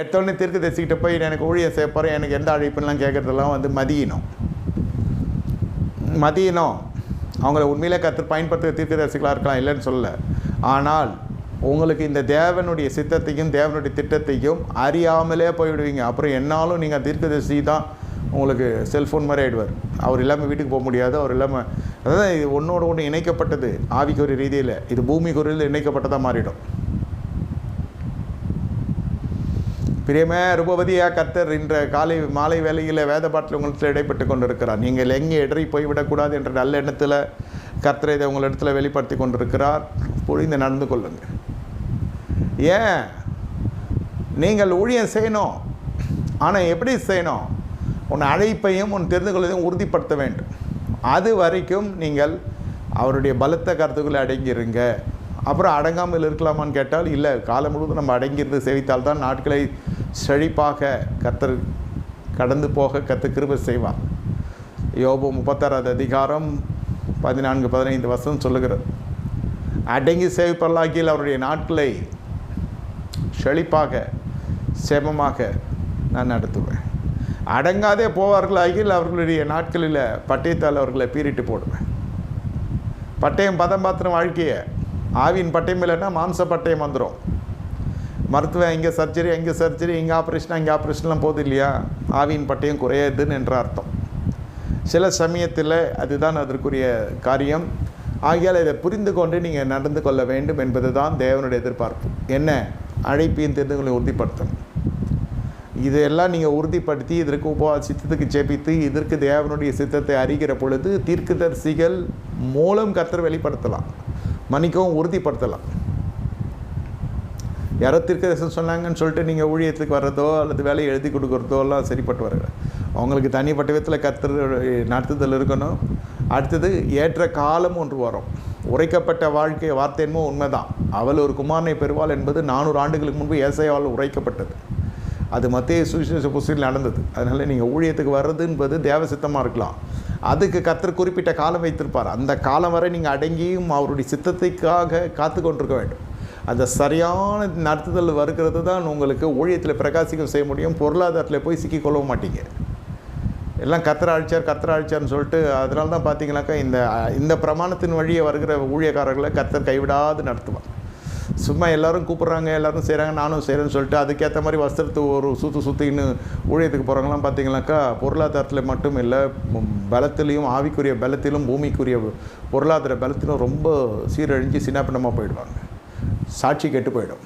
எடுத்தோடனே தீர்க்க தரிசிக்கிட்ட போய் எனக்கு ஊழியம் செய்ய போகிறேன் எனக்கு எந்த அழைப்புலாம் கேட்குறதெல்லாம் வந்து மதியினம். மதியினம் அவங்கள உண்மையிலே கற்று பயன்படுத்துகிற தீர்க்க தரிசிகளாக இருக்கலாம் இல்லைன்னு சொல்லலை. ஆனால் உங்களுக்கு இந்த தேவனுடைய சித்தத்தையும் தேவனுடைய திட்டத்தையும் அறியாமலே போய்விடுவீங்க. அப்புறம் என்னாலும் நீங்கள் தீர்க்கதரிசி தான் உங்களுக்கு செல்ஃபோன் மாதிரி ஆகிடுவார் அவர் இல்லாமல் வீட்டுக்கு போக முடியாது அவர் இல்லாமல் அதாவது இது ஒன்றோட ஒன்று இணைக்கப்பட்டது. ஆவிக்குரிய ரீதியில் இது பூமிக்குரியில் இணைக்கப்பட்டதாக மாறிடும். பிரியமே ரூபவதியா கர்த்தர் இன்ற காலை மாலை வேலையில் வேத பாட்டில் உங்களுக்கு இடைப்பட்டு கொண்டிருக்கிறார். நீங்கள் எங்கே இடறி போய்விடக்கூடாது என்ற நல்ல எண்ணத்தில் கர்த்தரை இதை உங்களிடத்தில் வெளிப்படுத்தி கொண்டிருக்கிறார். புரிந்து நடந்து கொள்ளுங்கள். ஏன்? நீங்கள் ஊழியம் செய்யணும். ஆனால் எப்படி செய்யணும்? உன் அழைப்பையும் உன் தெரிந்து கொள்வதையும் உறுதிப்படுத்த வேண்டும். அது வரைக்கும் நீங்கள் அவருடைய பலத்த கருத்துக்களை அடங்கியிருங்க. அப்புறம் அடங்காமல் இருக்கலாமான்னு கேட்டால் இல்லை காலம் முழுவதும் நம்ம அடங்கியிருந்து சேவித்தால் தான் நாட்களை செழிப்பாக கத்தர் கடந்து போக கத்து கிருபை செய்வார். யோபு முப்பத்தாறாவது அதிகாரம் பதினான்கு பதினைந்து வசனம் சொல்லுகிறது. அடங்கி சேவிப்பல்லாக்கியில் அவருடைய நாட்களை செழிப்பாக சேமமாக நான் நடத்துவேன். அடங்காதே போவார்கள் ஆகியில் அவர்களுடைய நாட்களில் பட்டயத்தால் அவர்களை பீரிட்டு போடுவேன். பட்டயம் பதம் பாத்திரம் வாழ்க்கையை ஆவியின் பட்டயம் இல்லைன்னா மாம்ச பட்டயம் வந்துடும் மருத்துவம் இங்கே சர்ஜரி அங்கே சர்ஜரி இங்கே ஆப்ரேஷன் அங்கே ஆப்ரேஷன்லாம் போகுது இல்லையா? ஆவியின் பட்டயம் குறையாதுன்னு என்ற அர்த்தம். சில சமயத்தில் அதுதான் அதற்குரிய காரியம். ஆகையால் இதை புரிந்து கொண்டு நீங்கள் நடந்து கொள்ள வேண்டும் என்பது தான் தேவனுடைய எதிர்பார்ப்பு. என்ன? அழைப்பையும் தெரிந்துகளை உறுதிப்படுத்தணும். இதையெல்லாம் நீங்கள் உறுதிப்படுத்தி இதற்கு உபவாசித்ததுக்கு ஜெபித்து இதற்கு தேவனுடைய சித்தத்தை அறிகிற பொழுது தீர்க்கதரிசிகள் மூலம் கத்தர் வெளிப்படுத்தலாம். மன்னிக்கவும் உறுதிப்படுத்தலாம். யாரோ தீர்க்கதரிசனம் சொன்னாங்கன்னு சொல்லிட்டு நீங்கள் ஊழியத்துக்கு வர்றதோ அல்லது வேலையை எழுதி கொடுக்குறதோ எல்லாம் சரிப்பட்டு வருங்க. அவங்களுக்கு தனிப்பட்ட விதத்தில் கர்த்தர் நடத்துதல் இருக்கணும். அடுத்தது ஏற்ற காலம் ஒன்று வரும். உரைக்கப்பட்ட வாழ்க்கை வார்த்தை என்னமோ உண்மைதான். அவள் ஒரு குமாரனை பெறுவாள் என்பது நானூறு ஆண்டுகளுக்கு முன்பு ஏசையால் உரைக்கப்பட்டது. அது மத்திய சுவிசேஷ புஸ்தகத்தில் நடந்தது. அதனால் நீங்கள் ஊழியத்துக்கு வர்றது என்பது தேவசித்தமாக இருக்கலாம். அதுக்கு கத்தர் குறிப்பிட்ட காலம் வைத்திருப்பார். அந்த காலம் வரை நீங்கள் அடங்கியும் அவருடைய சித்தத்தைக்காக காத்து கொண்டிருக்க வேண்டும். அந்த சரியான நடத்துதல் வருகிறது தான் உங்களுக்கு ஊழியத்தில் பிரகாசிக்கும் செய்ய முடியும். பொருளாதாரத்தில் போய் சிக்கிக்கொள்ளவும் மாட்டீங்க. எல்லாம் கத்திர அழிச்சார் கத்திர அழிச்சார்னு சொல்லிட்டு அதனால தான் பார்த்தீங்கன்னாக்கா இந்த இந்த பிரமாணத்தின் வழியே வருகிற ஊழியக்காரர்களை கத்தர் கைவிடாது நடத்துவார். சும்மா எல்லோரும் கூப்பிட்றாங்க எல்லாரும் செய்கிறாங்க நானும் செய்கிறேன்னு சொல்லிட்டு அதுக்கேற்ற மாதிரி வஸ்திரத்து ஒரு சுற்று சுற்றின்னு ஊழியத்துக்கு போகிறவங்களாம் பார்த்தீங்கன்னாக்கா பொருளாதாரத்தில் மட்டும் இல்லை பலத்திலையும் ஆவிக்குரிய பலத்திலும் பூமிக்குரிய பொருளாதார பலத்திலும் ரொம்ப சீரழிஞ்சு சின்னப்பின்னமாக போயிடுவாங்க. சாட்சி கெட்டு போயிடும்.